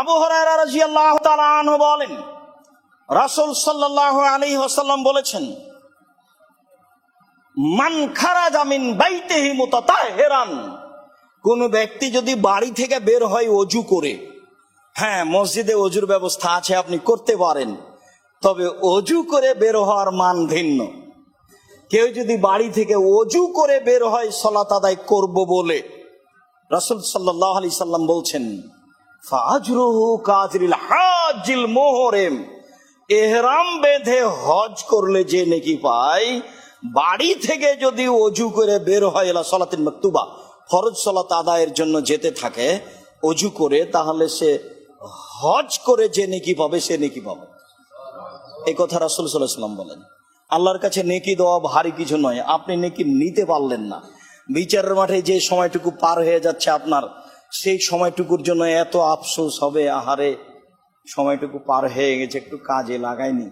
আবু হরাইরা রাদিয়াল্লাহু তাআলা আনহু বলেন, রাসূল সাল্লাল্লাহু আলাইহি ওয়াসাল্লাম বলেছেন, মান খারাজা মিন বাইতিহি মুতাতাহিরান কোন ব্যক্তি যদি বাড়ি থেকে বের হয় অজু করে হ্যাঁ মসজিদে অজুর ব্যবস্থা আছে, আপনি করতে পারেন, তবে অজু করে বের হওয়ার মান ভিন্ন। কেউ যদি বাড়ি থেকে অজু করে বের হয় সলাত আদায় করব বলে, রাসূল সাল্লাহ আলি সাল্লাম বলছেন এহরাম বেঁধে হজ করলে যে নেকি পায়, বাড়ি থেকে যদি অজু করে বের হয় এলা সলাতিন মক্তুবা, ফরজ সলাত আদায়ের জন্য যেতে থাকে, অজু করে, তাহলে সে হজ করে যে নেকি পাবে, সে নেকি পাবে। এই কথা রাসুল সাল্লাম বলেন। আল্লাহর কাছে নেকি দেওয়া ভারী কিছু নয়, আপনি নেকি নিতে পারলেন না। বিচারের মাঠে যে সময়টুকু পার হয়ে যাচ্ছে আপনার সেই সময়টুকুর জন্য এত আফসোস হবে আহারে সময়টুকু পার হয়ে গেছে একটু কাজে লাগায়নি।